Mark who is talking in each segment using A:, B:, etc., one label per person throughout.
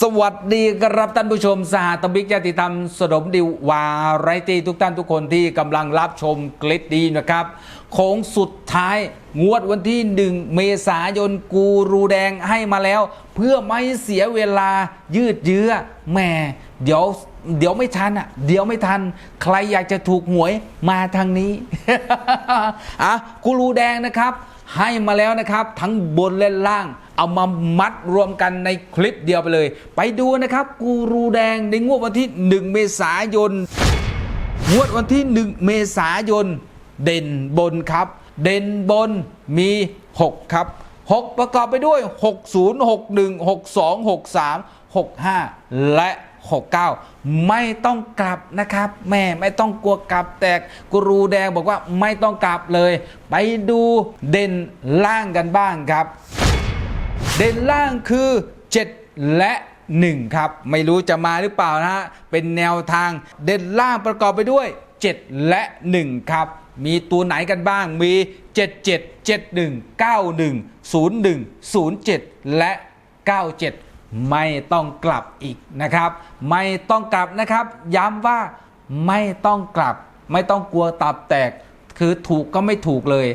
A: สวัสดีครับท่านผู้ชม สหตมิกญาติธรรม สดมดิววาไรตี้ทุกท่านทุกคนที่กำลังรับชมคลิปดีนะครับโค้งสุดท้ายงวดวันที่หนึ่งเมษายนกูรูแดงให้มาแล้ว เพื่อไม่เสียเวลายืดเยื้อแหมเดี๋ยวเดี๋ยวไม่ทันอะ เดี๋ยวไม่ทัน ใครอยากจะถูกหวยมาทางนี้อะกูรูแดงนะครับ ให้มาแล้วนะครับ ทั้งบนและล่าง เอามามัดรวมกันในคลิปเดียวไปเลย ไปดูนะครับ กูรูแดงในงวดวันที่ 1 เมษายน งวดวันที่ 1 เมษายน เด่นบนครับ เด่นบนมี 6 ครับ 6 ประกอบไปด้วย 60 61 62 63 65 และ 69 ไม่ต้องกลับนะครับ แม่ไม่ต้องกลัวกลับแต่กูรูแดงบอกว่าไม่ต้องกลับเลย ไปดูเด่นล่างกันบ้างครับ เด่นล่างคือ 7 และ 1 ครับ ไม่รู้จะมาหรือเปล่านะฮะ เป็นแนวทางเด่นล่างประกอบไปด้วย 7 และ 1 ครับ มีตัวไหนกันบ้างมี 77 71 91 01 07 และ 97 ไม่ต้องกลับอีกนะครับ ไม่ต้องกลับนะครับ ย้ำว่าไม่ต้องกลับ ไม่ต้องกลัวตับแตก คือถูกก็ไม่ถูกเลย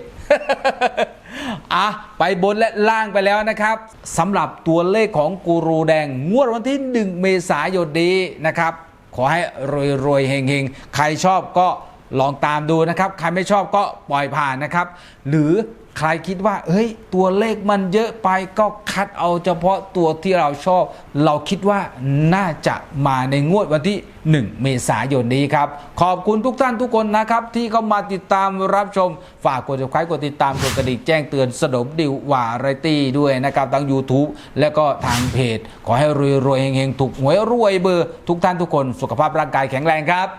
A: อะไปบนและล่างไปแล้วนะครับสำหรับตัวเลขของกูรูแดง งวดวันที่ 1 เมษายนนี้นะครับ ขอให้รวยๆเฮงๆ ใครชอบก็ ลองตามดูนะครับ ใครไม่ชอบก็ปล่อยผ่านนะครับ หรือใครคิดว่า เฮ้ย ตัวเลขมันเยอะไปก็คัดเอาเฉพาะตัวที่เราชอบ เราคิดว่าน่าจะมาในงวดวันที่ 1 เมษายนนี้ครับ ขอบคุณทุกท่านทุกคนนะครับ ที่เข้ามาติดตามรับชม ฝากกด subscribe กดติดตามกดกระดิ่งแจ้งเตือนสนมดิววาไรตี้ด้วยนะครับทั้ง YouTube และก็ทางเพจ ขอให้รวยรวยๆเฮงๆถูกหวยรวยเบอร์ ทุกท่านทุกคนสุขภาพร่างกายแข็งแรงครับ